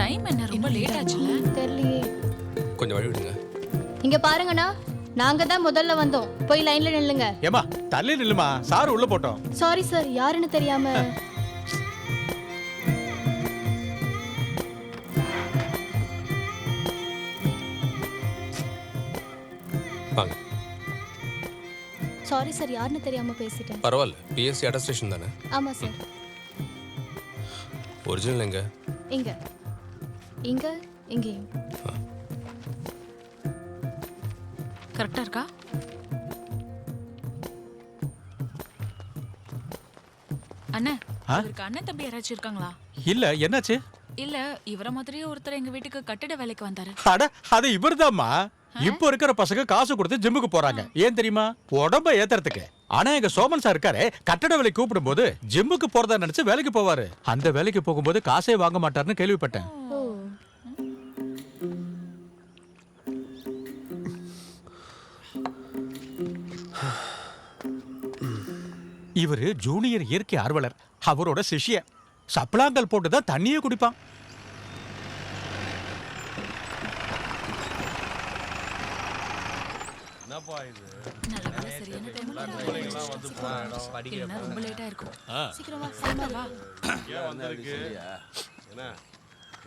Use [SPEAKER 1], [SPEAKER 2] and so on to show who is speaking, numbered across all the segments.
[SPEAKER 1] Time என்ன? ரொம்ப late ஆச்சுல.
[SPEAKER 2] தெரியலையே
[SPEAKER 3] கொஞ்சம் வழி விடுங்க.
[SPEAKER 2] இங்க பாருங்கண்ணா நாங்க தான் முதல்ல வந்தோம். போய் லைன்ல நில்லுங்க.
[SPEAKER 4] ஏமா தள்ளி நில்லுமா? சார் உள்ள போட்டோம்.
[SPEAKER 2] சாரி சார் யாருன்னு தெரியாம.
[SPEAKER 3] வாங்க.
[SPEAKER 2] சாரி சார் யாருன்னு தெரியாம பேசிட்டேன்.
[SPEAKER 3] பரவாயில்ல பிஎஸ்சி அட்டஸ்டேஷன் தானே?
[SPEAKER 2] ஆமா சார்
[SPEAKER 3] ஒரிஜினல் எங்க?
[SPEAKER 2] இங்க. இங்க இங்கேயும்.
[SPEAKER 1] கரெக்டா இருக்கா? அண்ணா
[SPEAKER 4] ஆ?
[SPEAKER 1] இவருக்கு அண்ணன் தம்பி யாராச்சும் இருக்காங்களா?
[SPEAKER 4] இல்ல என்னாச்சு?
[SPEAKER 1] இல்ல இவர மாதிரியே ஒருத்தர் எங்க வீட்டுக்கு கட்டிட வேலைக்கு வந்தாரு.
[SPEAKER 4] அட அது இவர்தாம்மா. இப்போ இருக்கிற பசங்க காசு கொடுத்து ஜிம்முக்கு போறாங்க. ஏன் தெரியுமா? உடம்ப ஏத்துறதுக்கு. ஆனா எங்க சோமன் சார் இருக்காரு கட்டட வேலைக்கு கூப்பிடும்போது ஜிம்முக்கு போறதா நினைச்சு வேலைக்கு போவாரு. அந்த வேலைக்கு போகும்போது காசே வாங்க மாட்டாருன்னு கேள்விப்பட்டேன். இவரு ஜூனியர் இயற்கை ஆர்வலர் அவரோட சிஷ்ய சப்ளாங்கல் போட்டு தான் தண்ணியே குடிப்பான்.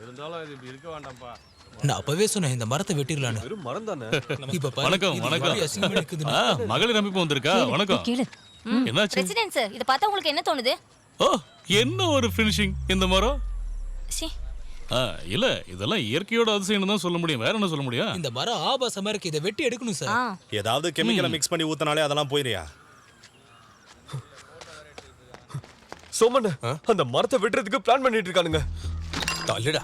[SPEAKER 5] இருந்தாலும் இது இருக்க வேண்டாம்ப்பா.
[SPEAKER 6] நான் அப்பவே சொன்னேன் இந்த மரத்தை வெட்டிடலான்னு.
[SPEAKER 5] வெறும் மரம் தானே?
[SPEAKER 6] இப்ப
[SPEAKER 7] வணக்கம், வணக்கம். மகளிர் அமைப்பு வந்திருக்கா? வணக்கம்.
[SPEAKER 8] கேளு.
[SPEAKER 7] என்னாச்சு?
[SPEAKER 8] பிரசிடென்ட் சார் இத பார்த்தா உங்களுக்கு என்ன தோணுது?
[SPEAKER 7] ஓ என்ன ஒரு ஃபினிஷிங் இந்த மரம்?
[SPEAKER 8] சி.
[SPEAKER 7] ஆ, இல்ல இதெல்லாம் இயற்கையோட அதிசயம் தான் சொல்ல முடியும். வேற என்ன சொல்ல முடியும்?
[SPEAKER 6] இந்த மரம் ஆபாசமா இருக்கு. இதை வெட்டி எடுக்கணும் சார்
[SPEAKER 5] ஏதாவது கெமிக்கலை மிக்ஸ் பண்ணி ஊத்தினாலே அதெல்லாம் போயிரியா
[SPEAKER 9] சோமன் அந்த மரத்தை வெட்டுறதுக்கு பிளான் பண்ணிட்டு இருக்கானுங்க.
[SPEAKER 3] தள்ளுடா.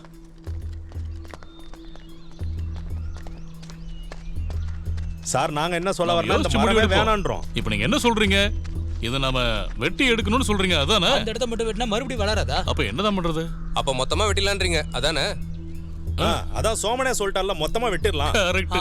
[SPEAKER 5] சார் நாங்க என்ன சொல்ல வரல? இந்த மரமே. வேணான்றோம்.
[SPEAKER 7] இப்போ நீங்க என்ன சொல்றீங்க? இதை நாம வெட்டி எடுக்கணும்னு சொல்றீங்க அதானே?
[SPEAKER 6] அந்த இடத்த மட்டும் வெட்டினா மறுபடியும் வளராதா?
[SPEAKER 7] அப்ப என்னதான் பண்றது?
[SPEAKER 3] அப்ப மொத்தமா வெட்டிலான்றீங்க அதானே?
[SPEAKER 5] ஆ, அதான் சோமனே சொல்லிட்டால மொத்தமா வெட்டிடலாம்.
[SPEAKER 7] கரெக்ட்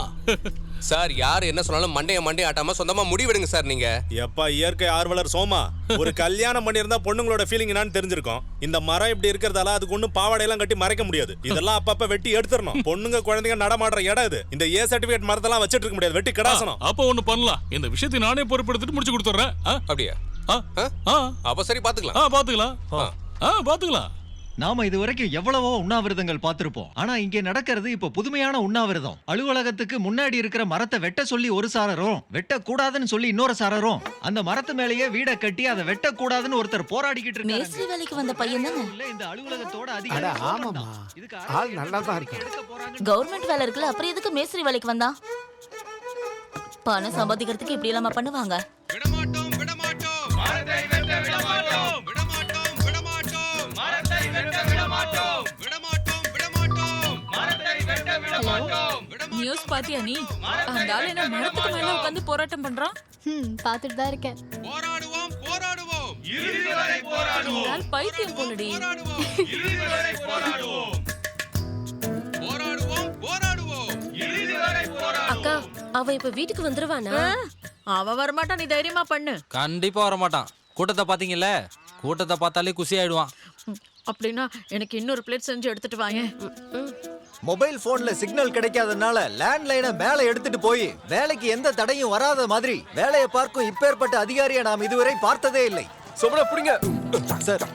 [SPEAKER 3] சார் யார் என்ன சொன்னாலும் மண்டைய மண்டைய ஆட்டாம சொந்தமா முடிவெடுங்க சார் நீங்க.
[SPEAKER 5] எப்பா இயற்கை ஆர்வலர் சோமா? ஒரு கல்யாணம் பண்ணியிருந்தா பொண்ணுங்களோட ஃபீலிங் என்னன்னு தெரிஞ்சிருக்கும். இந்த மரம் இப்படி இருக்கிறதால அதுக்கு ஒண்ணும் பாவாடையெல்லாம் கட்டி மறைக்க முடியாது. இதெல்லாம் அப்பப்ப வெட்டி எடுத்துடணும். பொண்ணுங்க குழந்தைங்க நடமாடுற இடம் இது. இந்த ஏ சர்டிபிகேட் மரத்தெல்லாம் வச்சிட்டு இருக்க முடியாது. வெட்டி கிடாசனம்.
[SPEAKER 7] அப்ப ஒண்ணு பண்ணலாம். இந்த விஷயத்தை நானே பொறுப்பெடுத்துட்டு முடிச்சு கொடுத்துறேன்?
[SPEAKER 3] அப்படியா?
[SPEAKER 7] ஆ?
[SPEAKER 3] ஆ?
[SPEAKER 7] ஆ?
[SPEAKER 3] அப்ப சரி பாத்துக்கலாம்.
[SPEAKER 7] ஆ பாத்துக்கலாம். ஆ பாத்துக்கலாம்.
[SPEAKER 10] நாம இதுவரைக்கும் எவ்வளவோ உண்ணாவிரதங்கள் பார்த்திருப்போம். ஆனா இங்கே நடக்கிறது இப்ப புதுமையான உண்ணாவிரதம். அலுவலகத்துக்கு முன்னாடி இருக்கிற மரத்தை வெட்ட சொல்லி ஒரு சாரரும் வெட்டக்கூடாதுன்னு சொல்லி இன்னொரு சாரரும் அந்த மரத்து மேலேயே வீடை கட்டி அதை வெட்டக்கூடாதுன்னு ஒருத்தர் போராடிக்கிட்டு
[SPEAKER 8] மேஸ்திரி
[SPEAKER 10] இருக்காரு
[SPEAKER 8] வேலைக்கு வந்த பையன் தானே?
[SPEAKER 10] இல்ல இந்த அலுவலகத்தோட
[SPEAKER 11] அட
[SPEAKER 10] அதிகாரி
[SPEAKER 11] ஆமாம்மா.
[SPEAKER 10] தான். இதுக்கு
[SPEAKER 11] ஆள் நல்லா தான் இருக்கேன்.
[SPEAKER 8] கவர்மெண்ட் வேலை இருக்குல்ல அப்புறம் எதுக்கு மேஸ்திரி வேலைக்கு வந்தான்? பணம் சம்பாதிக்கிறதுக்கு இப்படி இல்லாம பண்ணுவாங்க?
[SPEAKER 1] நியூஸ் பாத்தியா நீ? அந்த ஆள் என்ன மரத்துக்கு மேல உட்காந்து போராட்டம் பண்றான்?
[SPEAKER 2] ம் பார்த்துட்டு தான் இருக்கேன்.
[SPEAKER 1] இந்த ஆள் பைத்தியம் போலடி.
[SPEAKER 8] அக்கா அவ இப்ப வீட்டுக்கு வந்துருவானா?
[SPEAKER 1] அவ வரமாட்டான் நீ தைரியமா பண்ணு.
[SPEAKER 6] கண்டிப்பா வர மாட்டான் கூட்டத்தை பாத்தீங்கல்ல? கூட்டத்தை பார்த்தாலே குசி ஆயிடுவான்
[SPEAKER 1] அப்படின்னா எனக்கு இன்னொரு பிளேட் செஞ்சு எடுத்துட்டு வாங்க
[SPEAKER 10] மொபைல் போன்ல சிக்னல் கிடைக்காதனால லேண்ட்லைனை மேல எடுத்துட்டு போய் வேலைக்கு எந்த தடையும் வராத மாதிரி வேலையை பார்க்கும் இப்பேற்பட்ட அதிகாரியை நாம் இதுவரை பார்த்ததே இல்லை.
[SPEAKER 9] சோமனா புடிங்க.
[SPEAKER 10] சார்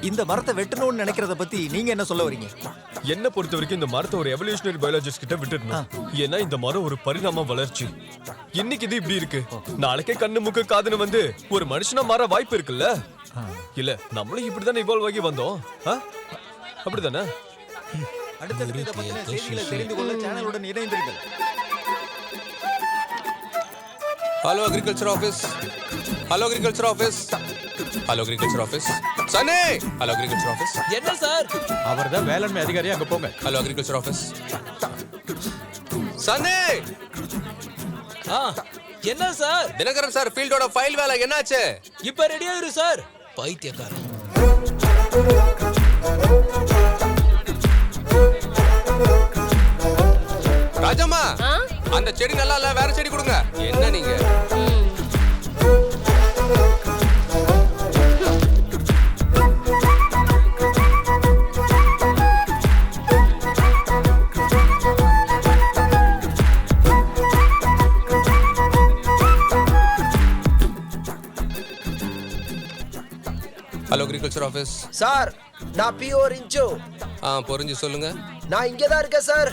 [SPEAKER 10] இந்த மரத்தை வெட்டணும்னு நினைக்கிறத பத்தி நீங்க என்ன சொல்ல வரீங்க?
[SPEAKER 9] என்ன பொறுத்த வரைக்கும் இந்த மரத்தை ஒரு எவல்யூஷனரி பயாலஜிஸ்ட் கிட்ட விட்டுடணும். ஏன்னா இந்த மரம் ஒரு பரிணாம வளர்ச்சி. இன்னைக்கு இது இப்படி இருக்கு. நாளைக்கே கண்ணு மூக்கு காதுன்னு வந்து ஒரு மனுஷனா மாற வாய்ப்பு இருக்குல்ல? இல்ல நம்மளும் இப்படிதானே இவால்வ் ஆகி வந்தோம். ஆ? அப்படிதானே
[SPEAKER 10] அடுத்தடுத்து இதை பத்தின செய்திகளை தெரிந்து கொள்ள சேனலுடன் இணைந்தீர்கள்
[SPEAKER 3] hello agriculture office hello agriculture office hello agriculture office Sanae hello agriculture office
[SPEAKER 6] என்ன சார்?
[SPEAKER 4] அவர் தான் வேளாண்மை அதிகாரி அங்க போங்க.
[SPEAKER 3] ஹலோ அக்ரிகல்ச்சர் ஆஃபீஸ் சனே
[SPEAKER 6] ஆ என்ன சார்?
[SPEAKER 3] தினகரன் சார் ஃபீல்டோட ஃபைல் வேலை என்னாச்சு?
[SPEAKER 6] இப்ப ரெடி ஆயிரு சார். பைத்தியக்காரன்.
[SPEAKER 3] ராஜம்மா அந்த செடி நல்லா இல்ல வேற செடி கொடுங்க. என்ன நீங்க? ஹலோ அக்ரிகல்ச்சர் ஆஃபீஸ்
[SPEAKER 11] சார் நான் பிஓ ரிஞ்சு.
[SPEAKER 3] ஆ புரிஞ்சு சொல்லுங்க.
[SPEAKER 11] நான் இங்கே தான் இருக்கேன் சார்.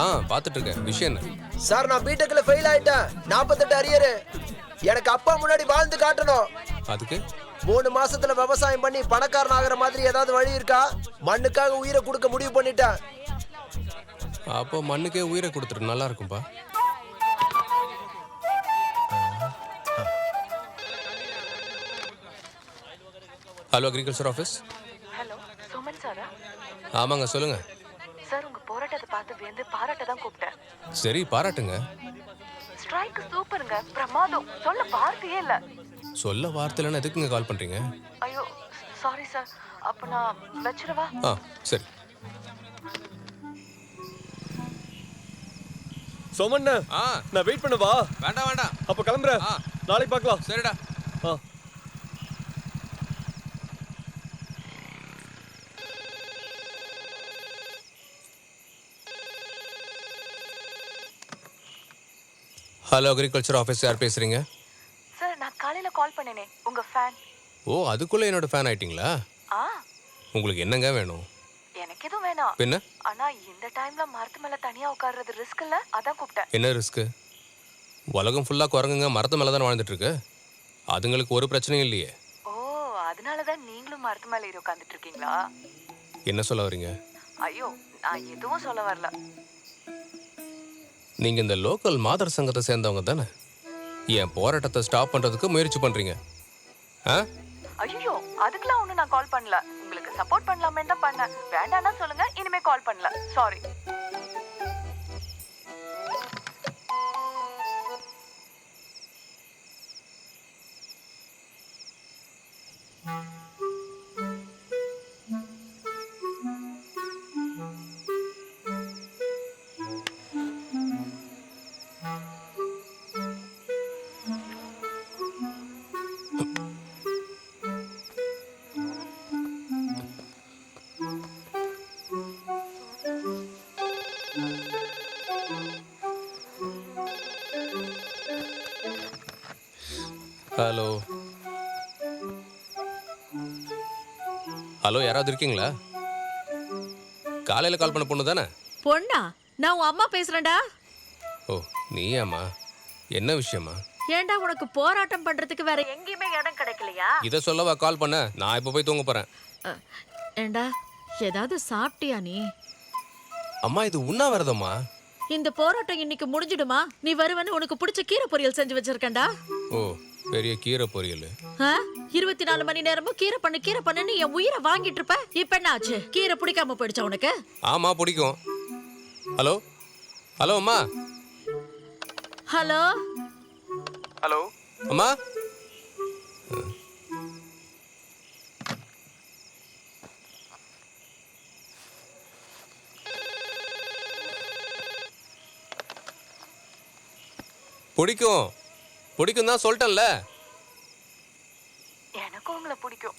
[SPEAKER 3] ஆ பார்த்துட்டு இருக்கேன் விஷயம் என்ன?
[SPEAKER 11] சார் நான் பிடெக்ல ஃபெயில் ஆயிட்டேன். நாற்பத்தெட்டு அரியரு எனக்கு அப்பா முன்னாடி வாழ்ந்து காட்டணும்.
[SPEAKER 3] அதுக்கு?
[SPEAKER 11] மூணு மாசத்துல விவசாயம் பண்ணி பணக்காரன் ஆகுற மாதிரி ஏதாவது வழி இருக்கா? மண்ணுக்காக உயிரை கொடுக்க முடிவு பண்ணிட்டேன்.
[SPEAKER 3] அப்போ மண்ணுக்கே உயிரை கொடுத்துரு நல்லா இருக்கும்பா. Hello agriculture office
[SPEAKER 1] hello Soman சாரா
[SPEAKER 3] ஆமாங்க சொல்லுங்க
[SPEAKER 1] சார் உங்க போராட்டத்தை பார்த்து வியந்து பாராட்ட தான் கூப்பிட்டேன்.
[SPEAKER 3] சரி பாராட்டுங்க.
[SPEAKER 1] ஸ்ட்ரைக் சூப்பருங்க. பிரமாதம். சொல்ல வார்த்தையே இல்ல.
[SPEAKER 3] சொல்ல வார்த்தையிலன்னு எதுக்குங்க கால் பண்றீங்க?
[SPEAKER 1] ஐயோ சாரி சார் அப்ப நான் வச்சிரவா
[SPEAKER 3] ஆ சரி.
[SPEAKER 9] சோமண்ண
[SPEAKER 3] ஆ.
[SPEAKER 9] நான் வெயிட் பண்ணவா?
[SPEAKER 3] வேண்டாம் வேண்டாம்.
[SPEAKER 9] அப்ப கிளம்புறேன்.
[SPEAKER 3] ஆ.
[SPEAKER 9] நாளைக்கு பார்க்கலாம்.
[SPEAKER 3] சரிடா. ஹலோ அக்ரிகல்ச்சர் ஆஃபீஸ் யார் பேசுறீங்க?
[SPEAKER 1] சார் நான் காலையில கால் பண்ணேனே. உங்க ஃபேன்
[SPEAKER 3] ஓ அதுக்குள்ள என்னோட ஃபேன் ஆயிட்டீங்களா?
[SPEAKER 1] ஆ.
[SPEAKER 3] உங்களுக்கு என்னங்க வேணும்?
[SPEAKER 1] எனக்கு எதுவும் வேணாம்.
[SPEAKER 3] பின்ன?
[SPEAKER 1] ஆனா இந்த டைம்ல மரத்து மேல தனியா உட்கார்றது ரிஸ்க் இல்ல? அதான் கூப்பிட்டேன்.
[SPEAKER 3] என்ன ரிஸ்க்கு உலகம் ஃபுல்லாக குரங்குங்க மரத்து மேலே தான் வாழ்ந்துட்டு இருக்கு? அதுங்களுக்கு ஒரு பிரச்சனையும் இல்லையே.
[SPEAKER 1] ஓ அதனாலதான் நீங்களும் மரத்து மேல ஏறி உட்கார்ந்துட்டு இருக்கீங்களா?
[SPEAKER 3] என்ன சொல்ல வரீங்க
[SPEAKER 1] ஐயோ நான் எதுவும் சொல்ல வரல.
[SPEAKER 3] நீங்க இந்த லோக்கல் மாதர் சங்கத்தை சேர்ந்தவங்க தானே? என் போராட்டத்தை ஸ்டாப் பண்றதுக்கு முயற்சி பண்றீங்க. ஆ?
[SPEAKER 1] ஐயோ அதுக்கெல்லாம் ஒண்ணு நான் கால் பண்ணல. உங்களுக்கு சப்போர்ட் பண்ணலாமே தான் பண்ணேன். வேண்டாம்னா சொல்லுங்க இனிமே கால் பண்ணல. சாரி
[SPEAKER 3] ஹலோ ஹலோ யாராவது இருக்கீங்களா? காலையில் கால் பண்ண பொண்ணு தானே?
[SPEAKER 1] பொண்ணா? நான் உன் அம்மா பேசுறேன்டா.
[SPEAKER 3] ஓ. நீயாம்மா? என்ன விஷயமா
[SPEAKER 1] ஏன்டா உனக்கு போராட்டம் பண்றதுக்கு வேற எங்கேயுமே இடம் கிடைக்கலையா?
[SPEAKER 3] இதை சொல்லவா கால் பண்ண? நான் இப்போ போய் தூங்க போறேன்.
[SPEAKER 1] ஏண்டா ஏதாவது சாப்பிட்டியா நீ?
[SPEAKER 3] அம்மா இது உண்ணாவிரதம்மா
[SPEAKER 1] இந்த போராட்டம் இன்னைக்கு முடிஞ்சிடுமா? நீ வருவன்னு உனக்கு பிடிச்ச கீரை பொரியல் செஞ்சு வச்சிருக்கேன்டா.
[SPEAKER 3] ஓ பெரிய கீரை பொரியல்.
[SPEAKER 1] ஆ? இருபத்தி நாலு மணி நேரமும் கீரை பண்ணு கீரை பண்ணுன்னு என் உயிரை வாங்கிட்டு இருப்ப? இப்ப என்ன ஆச்சு? கீரை பிடிக்காம போயிடுச்சா உனக்கு?
[SPEAKER 3] ஆமா பிடிக்கும். ஹலோ? ஹலோ அம்மா?
[SPEAKER 1] ஹலோ?
[SPEAKER 3] ஹலோ? அம்மா? பிடிக்கும். பிடிக்கும் தான் சொல்லிட்டேன்ல.
[SPEAKER 1] எனக்கும் உங்களை பிடிக்கும்.